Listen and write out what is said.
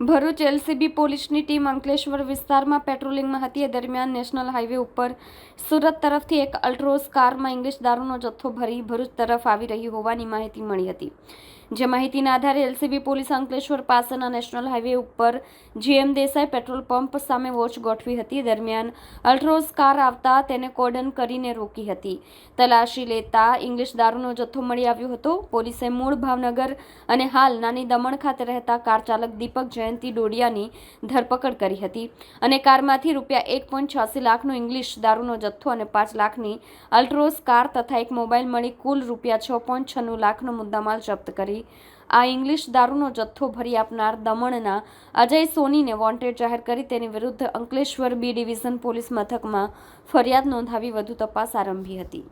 Bharuch LCB પોલીસની team Ankleshwar વિસ્તારમાં પેટ્રોલિંગમાં હતી. એ દરમિયાન નેશનલ હાઈવે ઉપર સુરત તરફથી એક અલ્ટ્રોઝ કારમાં ઇંગ્લિશ દારૂનો જથ્થો ભરી ભરૂચ તરફ આવી રહી હોવાની માહિતી મળી હતી. જે માહિતીના આધારે એલસીબી પોલીસ અંકલેશ્વર પાસેના નેશનલ હાઈવે ઉપર જીએમ દેસાઈ પેટ્રોલ પંપ સામે વોચ ગોઠવી હતી. દરમિયાન અલ્ટ્રોઝ કાર આવતા તેને કોર્ડન કરીને રોકી હતી. તલાશી લેતા ઇંગ્લિશ દારૂનો જથ્થો મળી આવ્યો હતો. પોલીસે મૂળ ભાવનગર અને હાલ નાની દમણ ખાતે રહેતા કાર ચાલક દીપક જયંતિ ડોડિયાની ધરપકડ કરી હતી અને કારમાંથી રૂપિયા એક પોઈન્ટ છ્યાસી લાખનો ઇંગ્લિશ દારૂનો જથ્થો અને પાંચ લાખની અલ્ટ્રોસ કાર તથા એક મોબાઈલ મળી કુલ રૂપિયા છ પોઈન્ટ છન્નું લાખનો મુદ્દામાલ જપ્ત કરી. આ ઇંગ્લિશ દારૂનો જથ્થો ભરી આપનાર દમણના અજય સોનીને વોન્ટેડ જાહેર કરી તેની વિરુદ્ધ અંકલેશ્વર બી ડિવિઝન પોલીસ મથકમાં ફરિયાદ નોંધાવી વધુ તપાસ આરંભી હતી.